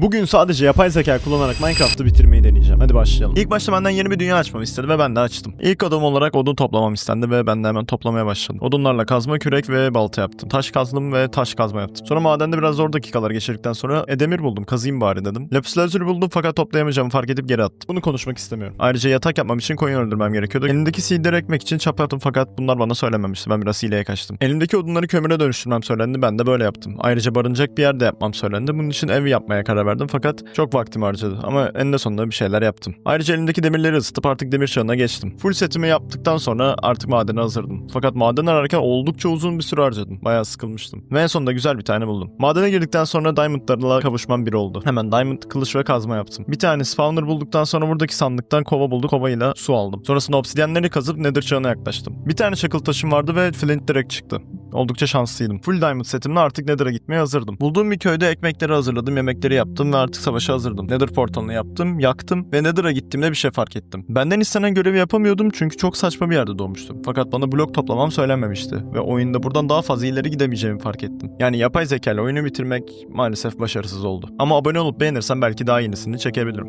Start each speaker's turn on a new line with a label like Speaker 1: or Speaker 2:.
Speaker 1: Bugün sadece yapay zeka kullanarak Minecraft'ı bitirmeyi deneyeceğim. Hadi başlayalım. İlk başta benden yeni bir dünya açmamı istedi ve ben de açtım. İlk adım olarak odun toplamam istendi ve ben de hemen toplamaya başladım. Odunlarla kazma, kürek ve balta yaptım. Taş kazdım ve taş kazma yaptım. Sonra madende biraz zor dakikalar geçirdikten sonra e, demir buldum. Kazayım bari dedim. Lapis lazuli buldum fakat toplayamayacağımı fark edip geri attım. Bunu konuşmak istemiyorum. Ayrıca yatak yapmam için koyun öldürmem gerekiyordu. Elimdeki seedleri ekmek için çapa yaptım fakat bunlar bana söylenmemişti. Ben biraz hileye kaçtım. Elimdeki odunları kömüre dönüştürmem söylendi. Ben de böyle yaptım. Ayrıca barınacak bir yerde yapmam söylendi. Bunun için ev yapmaya karar verdim fakat çok vaktimi harcadı. Ama eninde sonunda bir şeyler yaptım. Ayrıca elimdeki demirleri ısıtıp artık demir çağına geçtim. Full setimi yaptıktan sonra artık madene hazırdım. Fakat maden ararken oldukça uzun bir süre harcadım. Bayağı sıkılmıştım. Ve en sonunda güzel bir tane buldum. Madene girdikten sonra diamondlarla kavuşmam bir oldu. Hemen diamond kılıç ve kazma yaptım. Bir tane spawner bulduktan sonra buradaki sandıktan kova bulduk. Kovayla su aldım. Sonrasında obsidyenleri kazıp nether çağına yaklaştım. Bir tane çakıl taşım vardı ve flint direkt çıktı. Oldukça şanslıydım. Full diamond setimle artık Nether'a gitmeye hazırdım. Bulduğum bir köyde ekmekleri hazırladım, yemekleri yaptım ve artık savaşa hazırdım. Nether portalını yaptım, yaktım ve Nether'a gittiğimde bir şey fark ettim. Benden istenen görevi yapamıyordum çünkü çok saçma bir yerde doğmuştum. Fakat bana blok toplamam söylenmemişti ve oyunda buradan daha fazla ileri gidemeyeceğimi fark ettim. Yani yapay zeka oyunu bitirmek maalesef başarısız oldu. Ama abone olup beğenirsen belki daha yenisini çekebilirim.